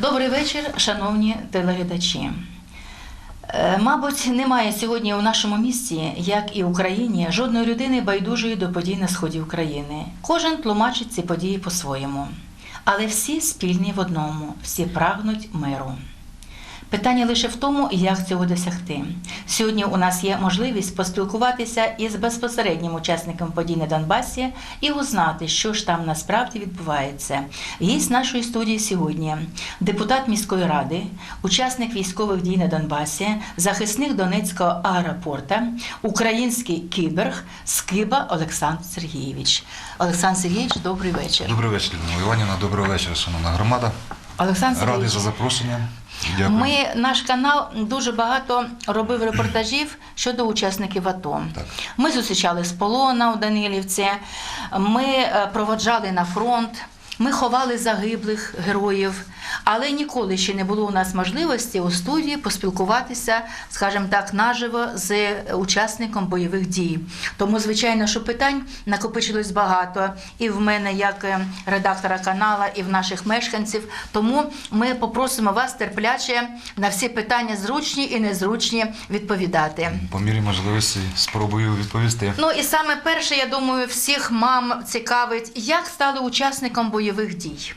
Добрий вечір, шановні телеглядачі. Е, Мабуть, немає сьогодні у нашому місті, як і в Україні, жодної людини байдужої до подій на сході України. Кожен тлумачить ці події по-своєму. Але всі спільні в одному, всі прагнуть миру. Питання лише в тому, як цього досягти. Сьогодні у нас є можливість поспілкуватися із безпосереднім учасником подій на Донбасі і узнати, що ж там насправді відбувається. Гість нашої студії сьогодні депутат міської ради, учасник військових дій на Донбасі, захисник Донецького аеропорта, український кіберг Скиба Олександр Сергійович. Олександр Сергійович, добрий вечір. Добрий вечір, Іванівна. Добрий вечір, шановна громада. Олександр Радий за запрошення. Дякую. Ми наш канал дуже багато робив репортажів щодо учасників АТО. Так. Ми зустрічали з полона у Данилівці, ми е, проводжали на фронт. Ми ховали загиблих героїв, але ніколи ще не було у нас можливості у студії поспілкуватися, скажімо так, наживо з учасником бойових дій. Тому, звичайно, що питань накопичилось багато і в мене, як е, редактора канала, і в наших мешканців. Тому ми попросимо вас терпляче на всі питання зручні і незручні відповідати. По мірі можливості спробую відповісти. Ну і саме перше, я думаю, всіх мам цікавить, як стали учасником бойових дій.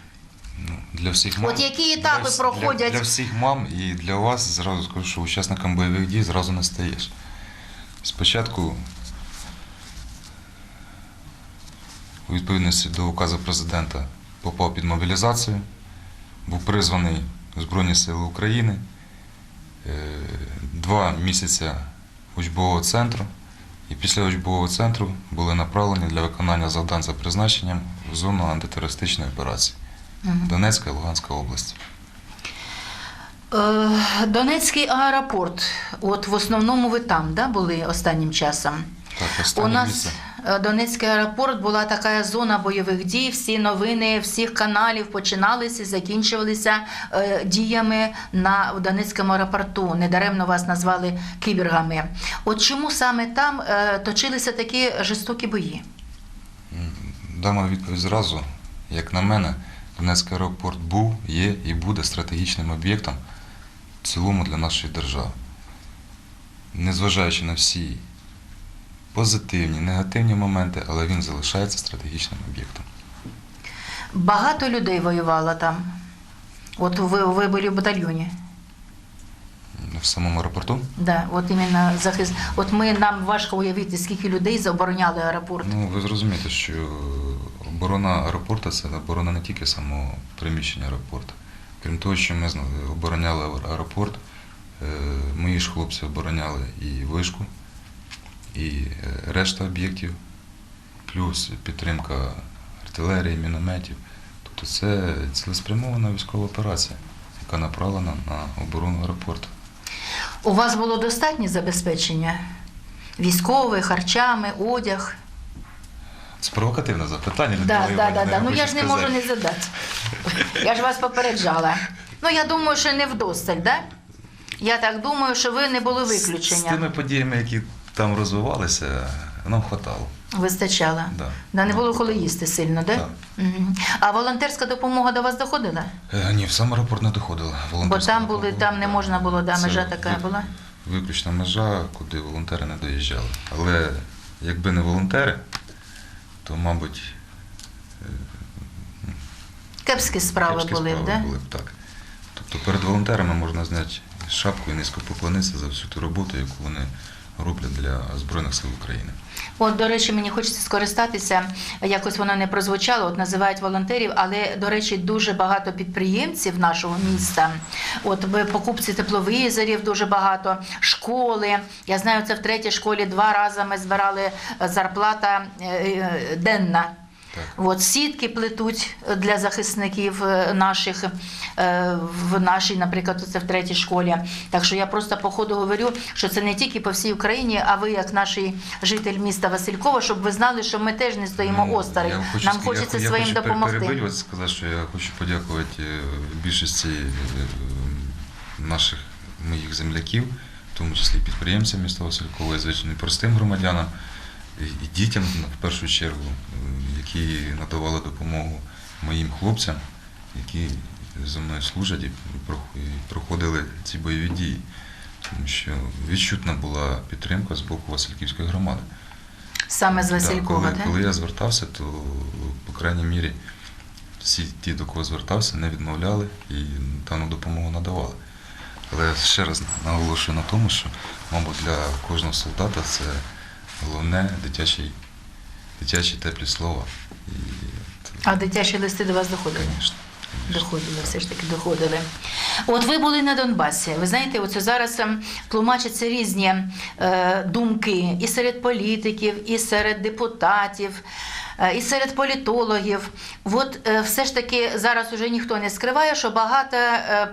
Ну, Для всіх мам. От які етапи для, проходять? Для, для всіх мам і для вас зразу скажу, що учасником бойових дій зразу не стаєш. Спочатку, у відповідності до указу президента, попав під мобілізацію, був призваний у Збройні Сили України. Е, Два місяці учбового центру. І після учбового центру були направлені для виконання завдань за призначенням в зону антитерористичної операції Донецька і Луганська області. Е, Донецький аеропорт. От в основному ви там да, були останнім часом. Так, У нас місце. е, Донецький аеропорт була така зона бойових дій. Всі новини всіх каналів починалися, закінчувалися е, діями на в Донецькому аеропорту. Недаремно вас назвали кібергами. От чому саме там е, точилися такі жорстокі бої? Дам відповідь зразу. Як на мене, Донецький аеропорт був, є і буде стратегічним об'єктом в цілому для нашої держави. Незважаючи на всі позитивні, негативні моменти, але він залишається стратегічним об'єктом. Багато людей воювало там. От ви, ви були в батальйоні. В самому аеропорту Да, от іменно захист. От ми нам важко уявити, скільки людей забороняли аеропорт. Ну, ви зрозумієте, що оборона аеропорту це оборона не тільки самого приміщення аеропорту. Крім того, що ми обороняли аеропорт, е, мої ж хлопці обороняли і вишку, і е, решта об'єктів, плюс підтримка артилерії, мінометів. Тобто це цілеспрямована військова операція, яка направлена на оборону аеропорту. У вас було достатнє забезпечення? Військове, харчами, одяг. Це провокативне запитання. Да, да, да, да. Ну я ж не можу не задати. Я ж вас попереджала. Ну я думаю, що не вдосталь, да? Я так думаю, що ви не були виключення. З тими подіями, які там розвивалися, нам хватало. Вистачало. Да. Да, не було коли їсти сильно, да? Мгм. А волонтерська допомога до вас доходила? Е, Ні, в сам аеропорт не доходило. Бо там були, там не можна було, да, Це межа така ви- була. Виключна межа, куди волонтери не доїжджали. Але якби не волонтери, то, мабуть, Кепські справи кепські були, справи да? були б так. Тобто перед волонтерами можна зняти шапку і низько поклонитися за всю ту роботу, яку вони роблять для Збройних сил України. От, до речі, мені хочеться скористатися, якось воно не прозвучало, от називають волонтерів, але, до речі, дуже багато підприємців нашого міста. От покупці тепловізорів дуже багато, школи. Я знаю, це в третій школі два рази ми збирали е, зарплата е, е, денна. Так. От сітки плетуть для захисників е, наших е, в нашій, наприклад, це в третій школі. Так що я просто по ходу говорю, що це не тільки по всій Україні, а ви, як наш житель міста Василькова, щоб ви знали, що ми теж не стоїмо Ну, осторонь. хочу Нам хочеться я, своїм я хочу допомогти. перебилювати, сказати, що я хочу подякувати е, більшості е, наших моїх земляків, в тому числі підприємцям міста Василькова, і звичайно простим громадянам, і дітям в першу чергу, е, які надавали допомогу моїм хлопцям, які зі мною служать і проходили ці бойові дії. Тому що відчутна була підтримка з боку Васильківської громади. Саме з Василькова, коли, так? коли я звертався, то, по крайній мірі, всі ті, до кого звертався, не відмовляли і дану допомогу надавали. Але ще раз наголошую на тому, що, мабуть, для кожного солдата це головне дитячі, дитячі теплі слова. І, А дитячі листи до вас доходили? звісно, Доходили, все ж таки доходили. От ви були на Донбасі. Ви знаєте, оце зараз ем, тлумачаться різні е, думки і серед політиків, і серед депутатів, е, і серед політологів. От е, все ж таки зараз уже ніхто не скриває, що багато е,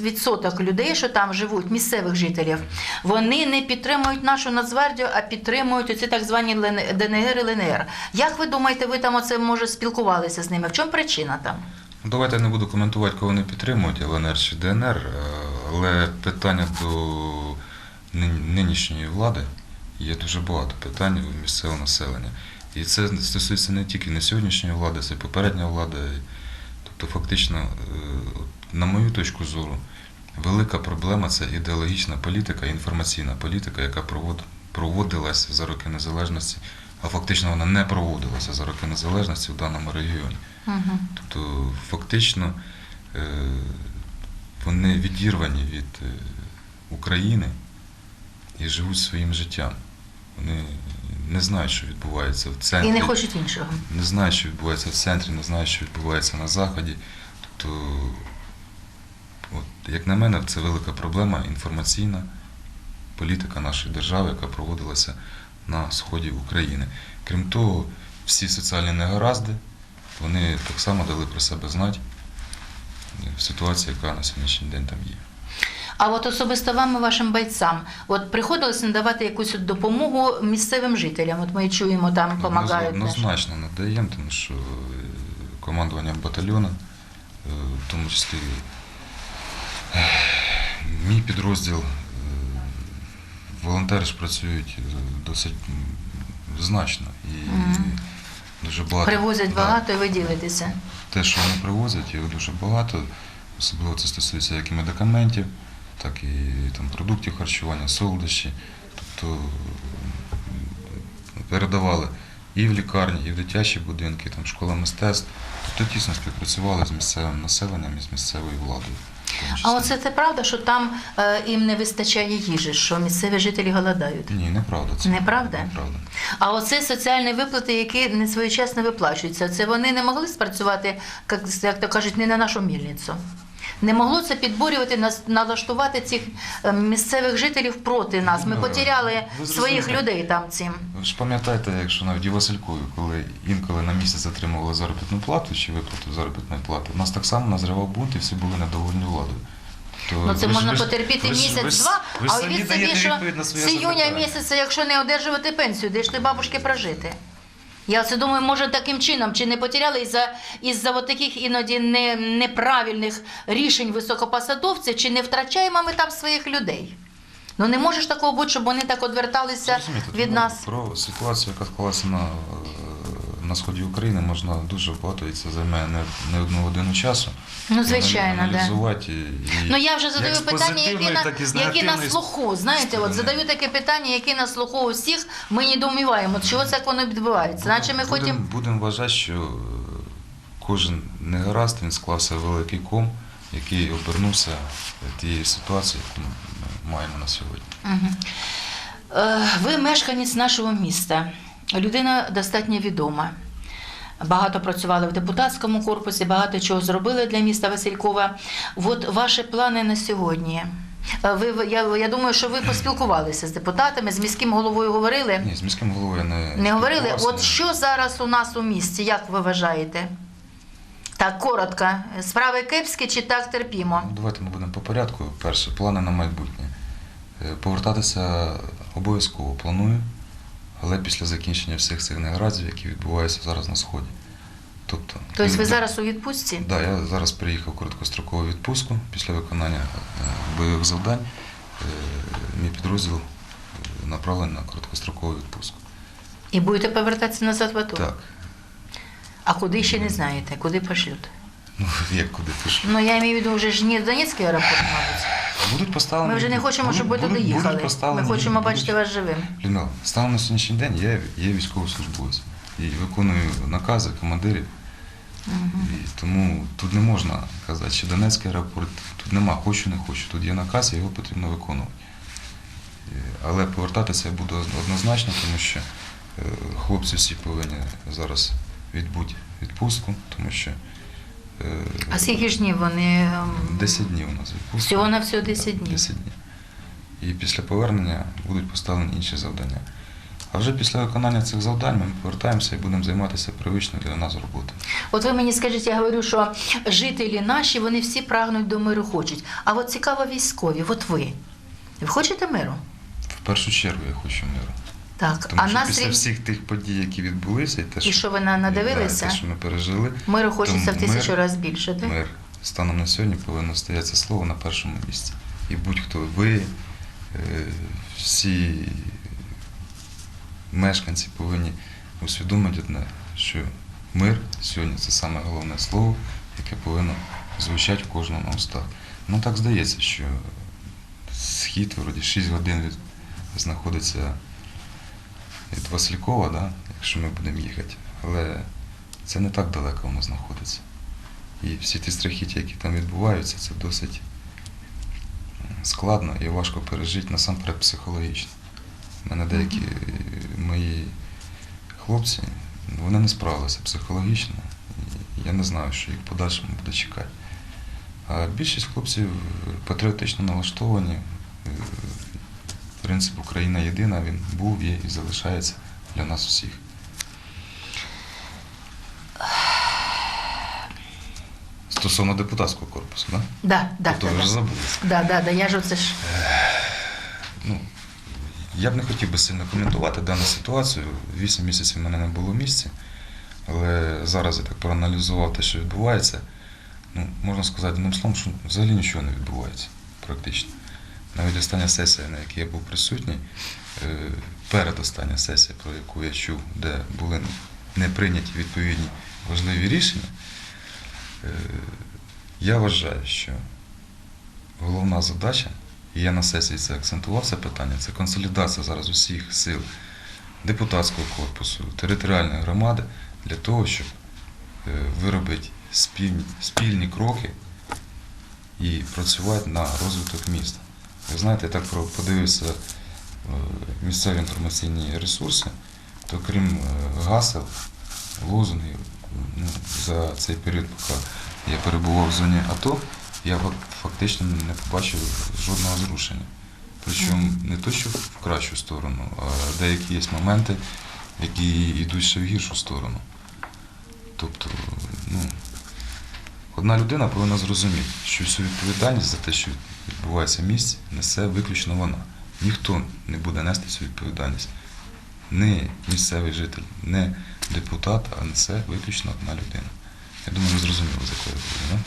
відсоток людей, що там живуть, місцевих жителів, вони не підтримують нашу Нацгвардію, а підтримують оці так звані ДНР і ЛНР. Як ви думаєте, ви там оце може спілкувалися з ними? В чому причина там? Ну, Давайте я не буду коментувати, кого вони підтримують, ЛНР чи ДНР, е, але питання до нинішньої влади є дуже багато питань у місцевого населення. І це стосується не тільки не сьогоднішньої влади, це попередня влада. Тобто, фактично, е, на мою точку зору, велика проблема це ідеологічна політика, інформаційна політика, яка проводилася за роки незалежності, а фактично вона не проводилася за роки незалежності в даному регіоні. Угу. Тобто фактично е, вони відірвані від е, України і живуть своїм життям. Вони не знають, що відбувається в центрі. І не хочуть іншого. не знають, що відбувається в центрі, не знають, що відбувається на Заході. Тобто, от, як на мене, це велика проблема інформаційна політика нашої держави, яка проводилася на сході України. Крім того, всі соціальні негаразди, вони так само дали про себе знати в ситуації, яка на сьогоднішній день там є. А от особисто вам і вашим бойцям, от приходилось надавати якусь допомогу місцевим жителям. От ми чуємо, там допомагають. Одноз- Однозначно надаємо, тому що е, командування батальйону, е, в тому числі е, мій підрозділ, е, волонтери ж працюють е, досить значно і Мгм. дуже багато. Привозять Да, багато і ви ділитеся. Те, що вони привозять, його дуже багато. Особливо це стосується як і медикаментів, так і там, продуктів харчування, солодощі. Тобто передавали і в лікарні, і в дитячі будинки, там, школа мистецтв. Тобто тісно співпрацювали з місцевим населенням і з місцевою владою. А оце це правда, що там е, їм не вистачає їжі, що місцеві жителі голодають. Ні, неправда це. Неправда? Неправда. А оце соціальні виплати, які не своєчасно виплачуються, це вони не могли спрацювати, як, як то кажуть, не на нашу мільницю. Не могло це підбурювати, нас- налаштувати цих е, місцевих жителів проти нас. Ми Ну, потеряли ви своїх людей там цим. Ви ж пам'ятаєте, якщо навіть у Василькові, коли інколи на місяць отримували заробітну плату чи виплату заробітної плати, у нас так само назрівав бунт і всі були недовольні владою. То Ну це ви можна ви потерпіти місяць-два, а уявіть собі, що з іюня місяця, якщо не одержувати пенсію, де ж ти бабушки прожити? Я це думаю, може таким чином, чи не потеряли із-за із-за от таких іноді не, неправильних рішень високопосадовців, чи не втрачаємо ми там своїх людей? Ну не може ж такого бути, щоб вони так одверталися Розумієте, від тому нас. Про ситуацію, яка склалася на, е, на сході України, можна дуже багато, і це займе не, не одну годину часу. Ну, звичайно, да. аналізувати. І, і Ну я вже задаю як питання, які на, так і які на слуху. Знаєте, от задаю таке питання, які на слуху у всіх. Ми не думаємо, чого це воно відбувається. Наче ми Будем- хочемо. Будемо вважати, що е, кожен негаразд він склався в великий ком, який обернувся тією ситуацією, яку ми маємо на сьогодні. Е, Ви мешканець нашого міста, людина достатньо відома. Багато працювали в депутатському корпусі, багато чого зробили для міста Василькова. От ваші плани на сьогодні. Е, Ви, я, я думаю, що ви поспілкувалися з депутатами, з міським головою говорили. Ні, з міським головою не Не говорили, от що зараз у нас у місті, як ви вважаєте? Так, коротко. Справи кепські чи так терпімо? Ну, Давайте ми будемо по порядку. Перше, плани на майбутнє. Е, Повертатися обов'язково планую, але після закінчення всіх цих негараздів, які відбуваються зараз на Сході. Тобто, Тобто ви зараз у відпустці? Да, я зараз приїхав в короткострокову відпустку після виконання е, бойових завдань. е, Мій підрозділ е, направлений на короткострокову відпустку. І будете повертатися назад в АТО? Так, А куди ще не знаєте? Куди пошлють? Ну, як куди ж? Ну я маю в виду вже ж не Донецький аеропорт, мабуть. Будуть поставлені. Ми вже не хочемо, щоб ви туди їхали. Ми хочемо бачити вас живим. Людмила, станом на сьогоднішній день я є військовослужбовець і виконую накази командирів. І тому тут не можна казати, що Донецький аеропорт, тут нема, хочу, не хочу. Тут є наказ, і його потрібно виконувати. Е, Але повертатися я буду однозначно, тому що е, хлопці всі повинні зараз відбути відпустку, тому що А скільки ж днів вони? ем, 10 днів у нас відпустка. Всього на всього 10 днів. 10 днів. І після повернення будуть поставлені інші завдання. А вже після виконання цих завдань ми повертаємося і будемо займатися привичною для нас роботою. От ви мені скажіть, я говорю, що жителі наші, вони всі прагнуть до миру, хочуть. А от цікаво військові, от ви. Ви хочете миру? В першу чергу я хочу миру. Так. Тому а що настрій після всіх тих подій, які відбулися, і те, І що ви на- надивилися? і, да, те, що ми пережили, миру хочеться в Тому тисячу мир- разів більше, так? мир станом на сьогодні повинно стояти слово на першому місці. І будь-хто ви, е, всі мешканці повинні усвідомити одне, що мир сьогодні це саме головне слово, яке повинно звучати в кожному на устах. Ну так здається, що схід вроді 6 годин від, знаходиться від Василькова, да, якщо ми будемо їхати. Але це не так далеко воно знаходиться. І всі ті страхіття, які там відбуваються, це досить складно і важко пережити насамперед психологічно. У мене деякі мої хлопці, вони не справилися психологічно. Я не знаю, що їх подальшому буде чекати. А більшість хлопців патріотично налаштовані. Принцип Україна єдина, він був, є і залишається для нас всіх. Стосовно депутатського корпусу, так? Да, да, Тобто да, ви да. ж забули. Да, да, да, я ж оце ж. Ну, я б не хотів би сильно коментувати дану ситуацію. Вісім місяців в мене не було в місці, але зараз я так проаналізував те, що відбувається. Ну, можна сказати одним словом, що взагалі нічого не відбувається практично. Навіть остання сесія, на якій я був присутній, е, передостання сесія, про яку я чув, де були не прийняті відповідні важливі рішення, е, я вважаю, що головна задача, і я на сесії це акцентував це питання, це консолідація зараз усіх сил депутатського корпусу, територіальної громади для того, щоб е, виробити спільні, спільні кроки і працювати на розвиток міста. Ви знаєте, я так подивився е, місцеві інформаційні ресурси, то крім е, гасел, лозунгів, ну, за цей період, поки я перебував в зоні АТО, я фактично не побачив жодного зрушення. Причому не то, що в кращу сторону, а деякі є моменти, які йдуть ще в гіршу сторону. Тобто, ну, одна людина повинна зрозуміти, що всю відповідальність за те, що відбувається в місті, несе виключно вона. Ніхто не буде нести цю відповідальність. Не місцевий житель, не депутат, а несе виключно одна людина. Я думаю, ви зрозуміли, за буде, да?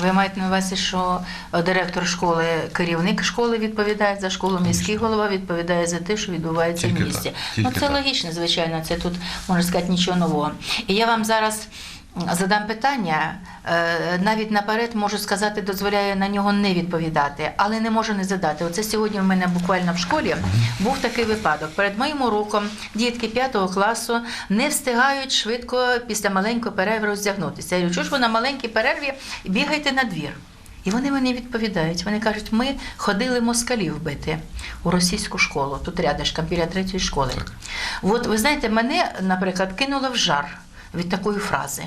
Ви маєте на увазі, що директор школи, керівник школи відповідає за школу, міський голова відповідає за те, що відбувається Тільки в місті. так, ну це так. логічно, звичайно. Це тут можна сказати нічого нового. І я вам зараз задам питання. е, Навіть наперед можу сказати, дозволяю на нього не відповідати, але не можу не задати. Оце сьогодні в мене буквально в школі був такий випадок. Перед моїм уроком дітки 5 класу не встигають швидко після маленької перерви роздягнутися. Я чого ж ви на маленькій перерві бігаєте на двір? І вони мені відповідають. Вони кажуть, ми ходили москалів бити у російську школу, тут рядышком, біля третьої школи. От ви знаєте, мене, наприклад, кинуло в жар від такої фрази.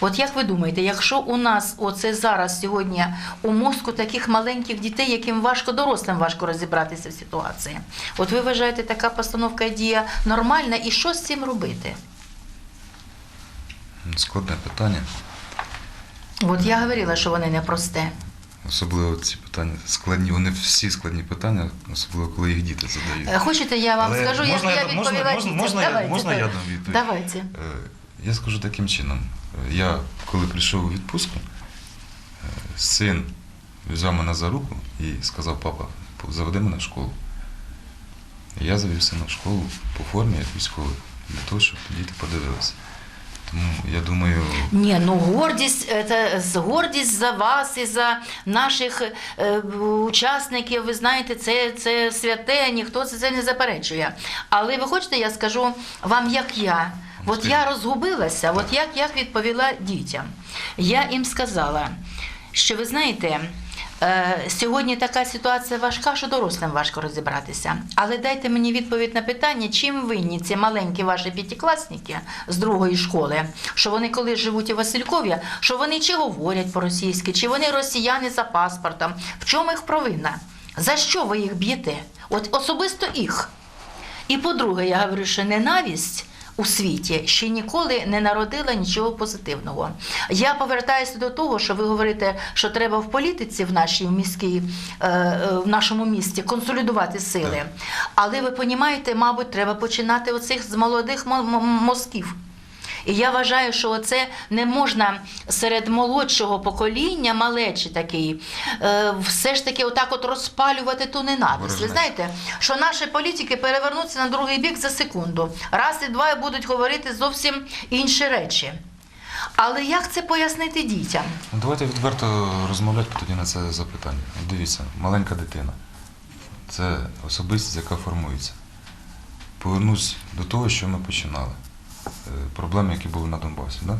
От як ви думаєте, якщо у нас оце зараз сьогодні у мозку таких маленьких дітей, яким важко дорослим важко розібратися в ситуації, от ви вважаєте, така постановка дія нормальна, і що з цим робити? Складне питання. От я говорила, що вони непросте. Особливо ці питання складні, вони всі складні питання, особливо коли їх діти Е, задають. Хочете, я вам Але скажу, як можна я я- можна- відповіла можна- можна я- Давайте, можна я дам відповідь? Давайте. Я скажу таким чином. Я, коли прийшов у відпустку, е, син взяв мене за руку і сказав, папа, заведи мене в школу. Я завів сина в школу по формі як військовий, для того, щоб діти подивилися. Тому я думаю, Ні, ну гордість, це гордість за вас і за наших е, учасників. Ви знаєте, це, це святе, ніхто це не заперечує. Але ви хочете, я скажу вам, як я. От я розгубилася, от як, як відповіла дітям. Я їм сказала, що ви знаєте. е, Сьогодні така ситуація важка, що дорослим важко розібратися. Але дайте мені відповідь на питання, чим винні ці маленькі ваші п'ятикласники з другої школи, що вони коли живуть у Василькові, що вони чи говорять по-російськи, чи вони росіяни за паспортом. В чому їх провина? За що ви їх б'єте? От особисто їх. І по-друге, я говорю, що ненависть у світі ще ніколи не народила нічого позитивного. Я повертаюся до того, що ви говорите, що треба в політиці в нашій міській, е, е, в нашому місті консолідувати сили. Але ви розумієте, мабуть, треба починати оцих з молодих мо- мо- мозків. І я вважаю, що це не можна серед молодшого покоління, малечі такий, е, все ж таки отак от розпалювати ту ненависть. Ви знаєте, що наші політики перевернуться на другий бік за секунду. Раз і два і будуть говорити зовсім інші речі. Але як це пояснити дітям? ну, давайте відверто розмовляти тоді на це запитання. Дивіться, маленька дитина. Це особистість, яка формується. Повернусь до того, що ми починали. Е, Проблеми, які були на Донбасі. Да?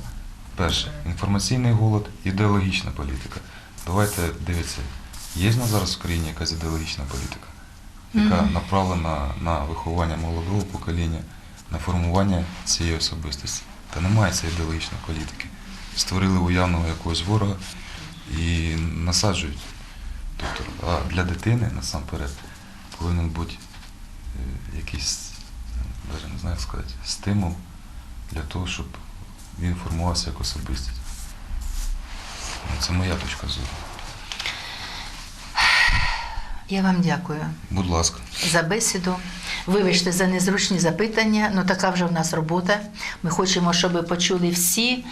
Перше, інформаційний голод, ідеологічна політика. Давайте дивіться, є в нас зараз в країні якась ідеологічна політика, яка Мгм. направлена на виховання молодого покоління, на формування цієї особистості. Та немає цієї ідеологічної політики. Створили уявного якогось ворога і насаджують. Тобто, а для дитини насамперед повинен бути е, якийсь, ну, навіть не знаю як сказати, стимул для того, щоб він формувався як особистість. Ну, Це моя точка зору. Я вам дякую. Будь ласка. за бесіду. Вибачте за незручні запитання, ну така вже в нас робота. Ми хочемо, щоб ви почули всі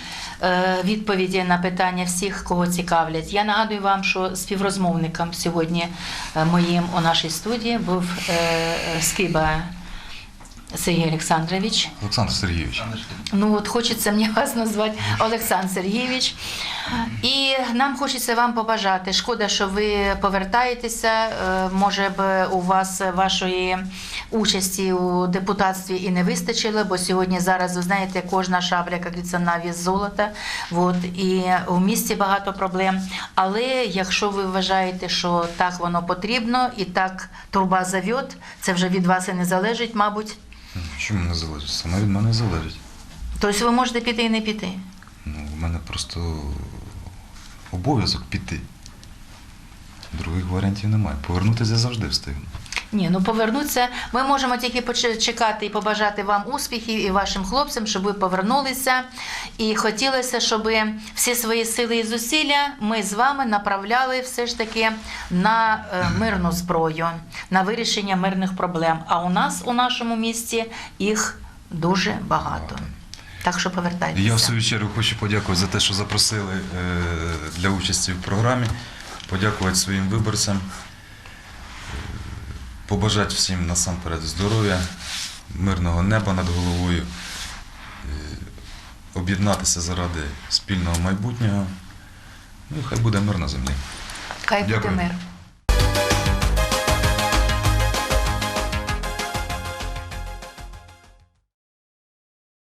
е, відповіді на питання всіх, кого цікавлять. Я нагадую вам, що співрозмовником сьогодні е, моїм у нашій студії був е, Скиба Сергій Олександрович. Олександр Сергійович. Ну от хочеться мені вас назвати Олександр Сергійович. І нам хочеться вам побажати. Шкода, що ви повертаєтеся. Е, Може б у вас вашої участі у депутатстві і не вистачило, бо сьогодні зараз ви знаєте, кожна шабля, як на золота. От і в місті багато проблем. Але якщо ви вважаєте, що так воно потрібно і так труба завьот, це вже від вас і не залежить, мабуть. Чому не залежить? Саме від мене залежить. Тобто ви можете піти і не піти. Ну, у мене просто обов'язок піти. Других варіантів немає. Повернутися я завжди встигну. Ні, ну повернутися. Ми можемо тільки чекати і побажати вам успіхів і вашим хлопцям, щоб ви повернулися. І хотілося, щоб всі свої сили і зусилля ми з вами направляли все ж таки на е, мирну зброю, на вирішення мирних проблем. А у нас у нашому місті їх дуже багато. Так що повертайтеся. я в свою чергу хочу подякувати за те, що запросили е, для участі в програмі, подякувати своїм виборцям, побажати всім насамперед здоров'я, мирного неба над головою, е, об'єднатися заради спільного майбутнього. Ну і хай буде мир на землі. Хай буде мир.